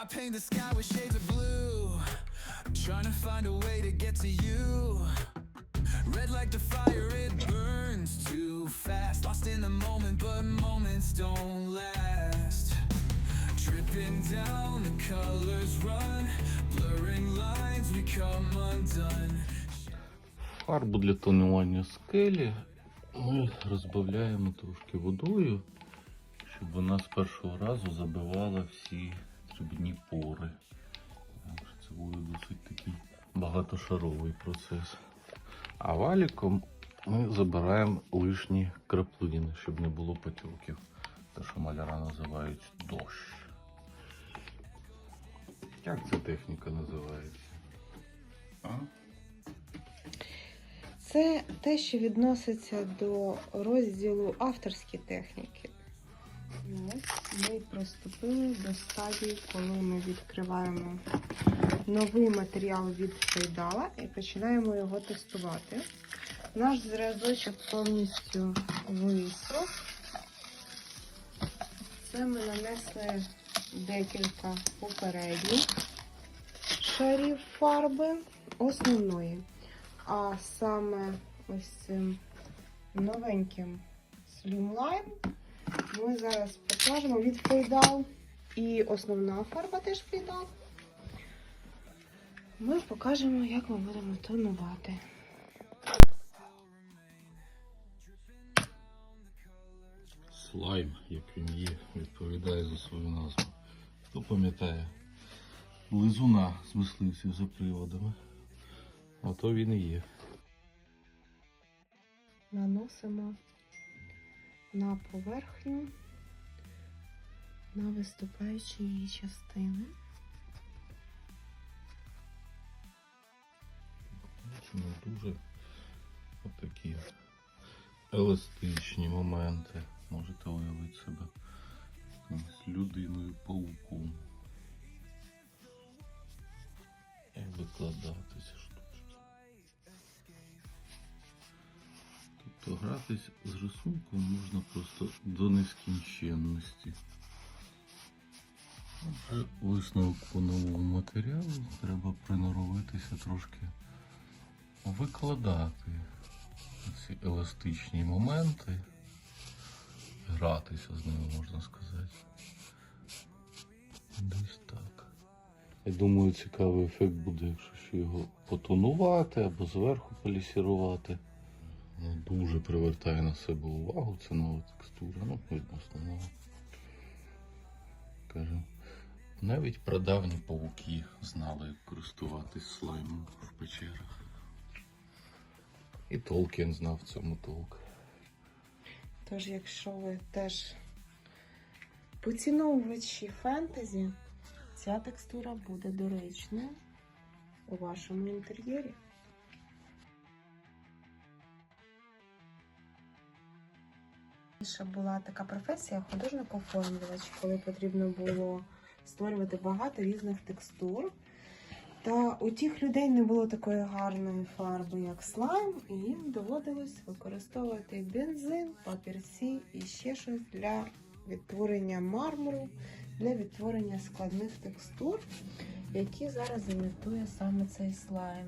I paint the sky with shades of blue. Trying to find a way to get to you. Red like the fire, it burns too fast. Lost in the moment, but moments don't last. Dripping down, the colors run. Blurring lines become undone. Фарбу для тонування скелі ми розбавляємо трошки водою, щоб вона з першого разу забивала всі дрібні пори. Це буде досить такий багатошаровий процес. А валіком ми забираємо лишні краплини, щоб не було потьоків. Те, що маляра називають дощ. Як ця техніка називається? А? Це те, що відноситься до розділу авторські техніки. Ось ми приступили до стадії, коли ми відкриваємо новий матеріал від Фейдала і починаємо його тестувати. Наш зразочок повністю висох. Це ми нанесли декілька попередніх шарів фарби основної. А саме ось цим новеньким Slimline ми зараз покажемо від Фейдал. І основна фарба теж Фейдал. Ми покажемо, як ми будемо тонувати. Слайм, як він є, відповідає за свою назву. Хто пам'ятає? Лизуна з мисливців за приводами. А то він і є. Наносимо на поверхню, на виступаючі її частини. Бачимо дуже отакі еластичні моменти. Можете уявити себе якимось людиною пауком. Як викладати ці штучки. Тобто гратись з рисунком можна просто до нескінченності. Висновок по новому матеріалу треба приноровитися трошки викладати ці еластичні моменти, гратися з ними, можна сказати. Десь так. Я думаю, цікавий ефект буде, якщо ще його потонувати або зверху полісірувати. Ну, дуже привертає на себе увагу, це нова текстура, ну, відносно нова. Кажу, навіть прадавні павуки знали, як користуватись слаймом в печерах. І Толкін знав цьому толк. Тож, якщо ви теж поціновувачі фентезі, ця текстура буде доречною у вашому інтер'єрі. Раніше була така професія художник-оформлювач, коли потрібно було створювати багато різних текстур. Та у тих людей не було такої гарної фарби, як слайм, і їм доводилось використовувати бензин, папірці і ще щось для відтворення мармуру, для відтворення складних текстур, які зараз імітує саме цей слайм.